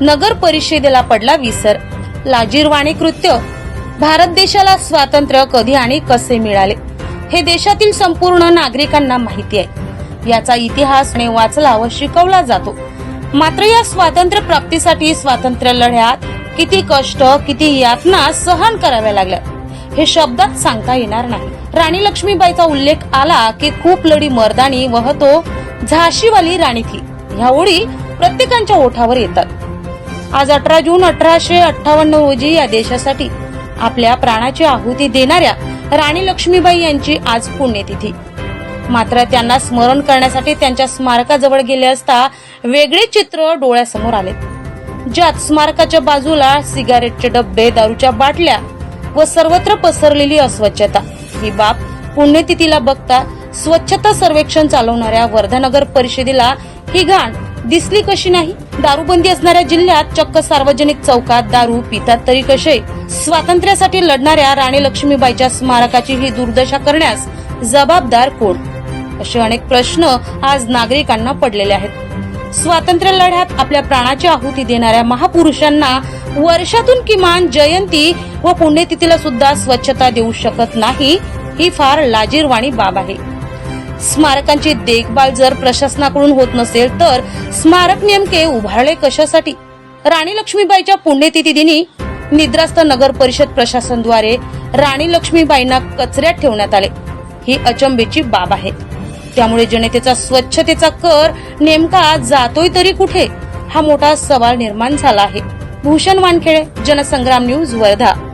नगर परिषदेला पडला विसर. लाजीरवाणी कृत्य. भारत देशाला स्वातंत्र्य कधी आणि कसे मिळाले? हे देशातील संपूर्ण नागरिकांना माहिती आहे. याचा इतिहास वाचला व शिकवला जातो. मात्र या स्वातंत्र्य प्राप्तीसाठी स्वातंत्र्य लढ्यात किती कष्ट किती यातना सहन कराव्या लागल्या? हे शब्दात सांगता येणार नाही. राणी लक्ष्मीबाईचा उल्लेख आला की खूप लढी मर्दानी वहतो झाशीवाली राणी थी ह्या ओळी प्रत्येकांच्या ओठावर येतात. आज अठरा जून अठराशे अठ्ठावन्न रोजी या देशासाठी आपल्या प्राणाची आहुती देणाऱ्या राणी लक्ष्मीबाई यांची आज पुण्यतिथी. मात्र त्यांना स्मरण करण्यासाठी त्यांच्या स्मारकाजवळ गेले असता वेगळे चित्र डोळ्यासमोर आले. ज्यात स्मारकाच्या बाजूला सिगारेटचे डब्बे दारूच्या बाटल्या व सर्वत्र पसरलेली अस्वच्छता. ही बाब पुण्यतिथीला बघता स्वच्छता सर्वेक्षण चालवणाऱ्या वर्धानगर परिषदेला ही घाण दिसली कशी नाही? दारूबंदी असणाऱ्या जिल्ह्यात चक्क सार्वजनिक चौकात दारू पितात तरी कसे? स्वातंत्र्यासाठी लढणाऱ्या राणी लक्ष्मीबाईच्या स्मारकाची ही दुर्दशा करण्यास जबाबदार कोण? असे अनेक प्रश्न आज नागरिकांना पडलेले आहेत. स्वातंत्र्य लढ्यात आपल्या प्राणाची आहुती देणाऱ्या महापुरुषांना वर्षातून किमान जयंती व पुण्यतिथीला सुद्धा स्वच्छता देऊ शकत नाही ही फार लाजीरवाणी बाब आहे. स्मारकांची देखभाल जर प्रशासनाकडून होत नसेल तर स्मारक नेमके उभारले कशासाठी? राणी लक्ष्मीबाईच्या पुण्यतिथी दिनी निद्रास्त नगर परिषद प्रशासनद्वारे राणी लक्ष्मीबाईंना कचऱ्यात ठेवण्यात आले. ही अचंबेची बाब आहे. त्यामुळे जनतेचा स्वच्छतेचा कर नेमका जातोय तरी कुठे? हा मोठा सवाल निर्माण झाला आहे. भूषण वानखेडे जनसंग्राम न्यूज वर्धा.